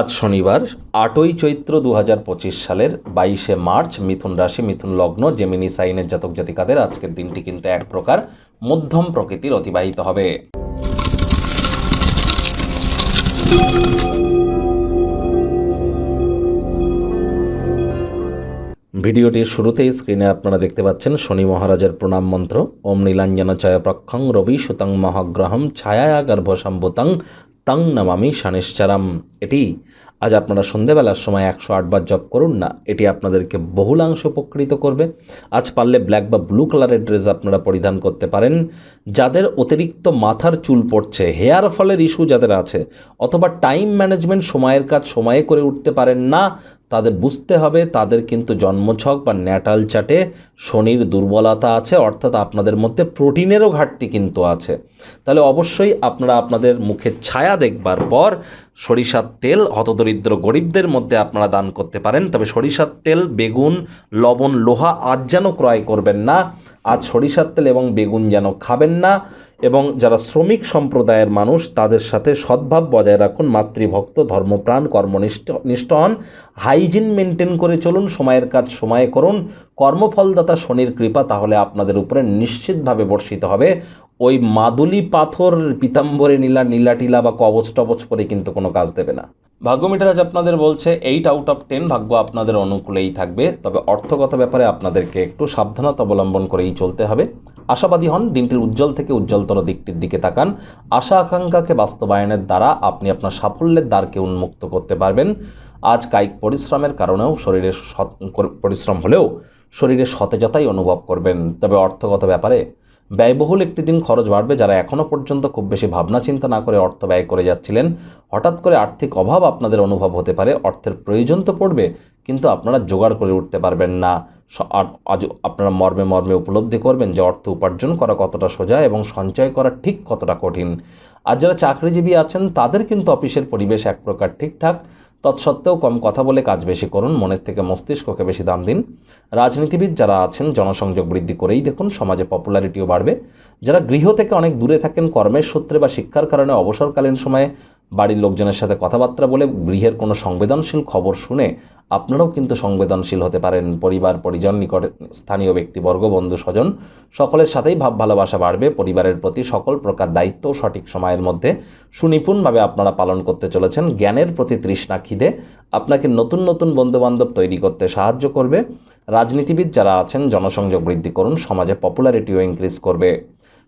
আজ শনিবার, আটই চৈত্র দু হাজার পঁচিশ সালের বাইশে মার্চ মিথুন রাশি, মিথুন লগ্ন, জেমিনি সাইনের জাতক জাতিকাদের আজকের দিনটি কিন্তু এক প্রকার মধ্যম প্রকৃতির অতিবাহিত হবে। ভিডিওটির শুরুতেই স্ক্রিনে আপনারা দেখতে পাচ্ছেন শনি মহারাজের প্রণাম মন্ত্র। ওম নীলাঞ্জন চয় প্রক্ষং রবি সুতং মহাগ্রহম ছায়া গর্ভসম্ভুতং তং নামামি সানেশ্চারাম। এটি আজ আপনারা সন্ধেবেলার সময় একশো আটবার জপ করুন না, এটি আপনাদেরকে বহুলাংশ উপকৃত করবে। আজ পারলে ব্ল্যাক বা ব্লু কালারের ড্রেস আপনারা পরিধান করতে পারেন। যাদের অতিরিক্ত মাথার চুল পড়ছে, হেয়ার ফলের ইস্যু যাদের আছে, অথবা টাইম ম্যানেজমেন্ট সময়ের কাজ সময়ে করে উঠতে পারেন না তাদের বুঝতে হবে, তাদের কিন্তু জন্মছক বা ন্যাটাল চাটে শনির দুর্বলতা আছে, অর্থাৎ আপনাদের মধ্যে প্রোটিনেরও ঘাটতি কিন্তু আছে। তাহলে অবশ্যই আপনারা আপনাদের মুখে ছায়া দেখবার পর সরিষার তেল, হতদরিদ্র গরিবদের মধ্যে আপনারা দান করতে পারেন। তবে সরিষার তেল, বেগুন, লবণ, লোহা আজ যেন ক্রয় করবেন না, আজ সরিষার তেল এবং বেগুন যেন খাবেন না। এবং যারা শ্রমিক সম্প্রদায়ের মানুষ, তাদের সাথে সদ্ভাব বজায় রাখুন, মাতৃভক্ত, ধর্মপ্রাণ, কর্মনিষ্ঠ নিষ্ঠ হন হাইজিন মেনটেন করে চলুন, সময়ের কাজ সময়ে করুন, কর্মফলদাতা শনির কৃপা তাহলে আপনাদের উপরে নিশ্চিতভাবে বর্ষিত হবে। ওই মাদুলি পাথর, পিতাম্বরে নীলা নীলা টিলা বা কবচ টবচ করে কিন্তু কোনো কাজ দেবে না। ভাগ্য মিটার আজ আপনাদের বলছে এইট আউট অফ টেন ভাগ্য আপনাদের অনুকূলেই থাকবে, তবে অর্থগত ব্যাপারে আপনাদেরকে একটু সাবধানতা অবলম্বন করেই চলতে হবে। আশাবাদী হন, দিনটির উজ্জ্বল থেকে উজ্জ্বলতর দিকটির দিকে তাকান। আশা আকাঙ্ক্ষাকে বাস্তবায়নের দ্বারা আপনি আপনার সাফল্যের দ্বারকে উন্মুক্ত করতে পারবেন। আজ কায়িক পরিশ্রমের কারণেও শরীরে পরিশ্রম হলেও শরীরে সতেজতাই অনুভব করবেন। তবে অর্থগত ব্যাপারে ব্যয়বহুল একটি দিন খরচ বাড়বে যারা এখনও পর্যন্ত খুব বেশি ভাবনা চিন্তা না করে অর্থ ব্যয় করে যাচ্ছিলেন। হঠাৎ করে আর্থিক অভাব আপনাদের অনুভব হতে পারে, অর্থের প্রয়োজন তো পড়বে, কিন্তু আপনারা জোগাড় করে উঠতে পারবেন না। আজ আপনারা মর্মে মর্মে উপলব্ধি করবেন যে অর্থ উপার্জন করা কতটা সোজা এবং সঞ্চয় করা ঠিক কতটা কঠিন। আর যারা চাকরিজীবী আছেন, তাদের কিন্তু অফিসের পরিবেশ এক প্রকার ঠিকঠাক। তৎসত্ত্বেও কম কথা বলে কাজ বেশি করুন, মনের থেকে মস্তিষ্ককে বেশি দাম দিন। রাজনীতিবিদ যারা আছেন, জনসংযোগ বৃদ্ধি করেই দেখুন সমাজে পপুলারিটিও বাড়বে। যারা গৃহ থেকে অনেক দূরে থাকেন, কর্মের সূত্রে বা শিক্ষার কারণে অবসরকালীন সময়ে বাড়ির লোকজনের সাথে কথাবার্তা বলে গৃহের কোনো সংবেদনশীল খবর শুনে আপনারাও কিন্তু সংবেদনশীল হতে পারেন। পরিবার, পরিজন, নিকট স্থানীয় ব্যক্তিবর্গ, বন্ধু, স্বজন, সকলের সাথেই ভাব ভালোবাসা বাড়বে। পরিবারের প্রতি সকল প্রকার দায়িত্ব সঠিক সময়ের মধ্যে সুনিপুণভাবে আপনারা পালন করতে চলেছেন। জ্ঞানের প্রতি তৃষ্ণা খিদে আপনাকে নতুন নতুন বন্ধুবান্ধব তৈরি করতে সাহায্য করবে। রাজনীতিবিদ যারা আছেন, জনসংযোগ বৃদ্ধি করুন, সমাজে পপুলারিটিও ইনক্রিজ করবে।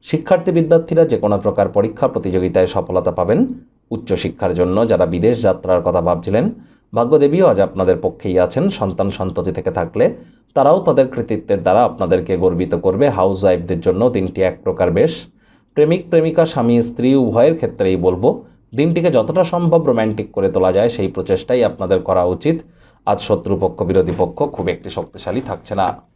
শিক্ষার্থী, বিদ্যার্থীরা যে কোনো প্রকার পরীক্ষা প্রতিযোগিতায় সফলতা পাবেন। উচ্চশিক্ষার জন্য যারা বিদেশ যাত্রার কথা ভাবছিলেন, ভাগ্যদেবীও আজ আপনাদের পক্ষেই আছেন। সন্তান সন্ততি থেকে থাকলে তারাও তাদের কৃতিত্বের দ্বারা আপনাদেরকে গর্বিত করবে। হাউস ওয়াইফদের জন্য দিনটি এক প্রকার বেশ। প্রেমিক, প্রেমিকা, স্বামী, স্ত্রী, উভয়ের ক্ষেত্রেই বলব, দিনটিকে যতটা সম্ভব রোম্যান্টিক করে তোলা যায়, সেই প্রচেষ্টাই আপনাদের করা উচিত। আজ শত্রুপক্ষ, বিরোধী পক্ষ খুব একটি শক্তিশালী থাকছে না।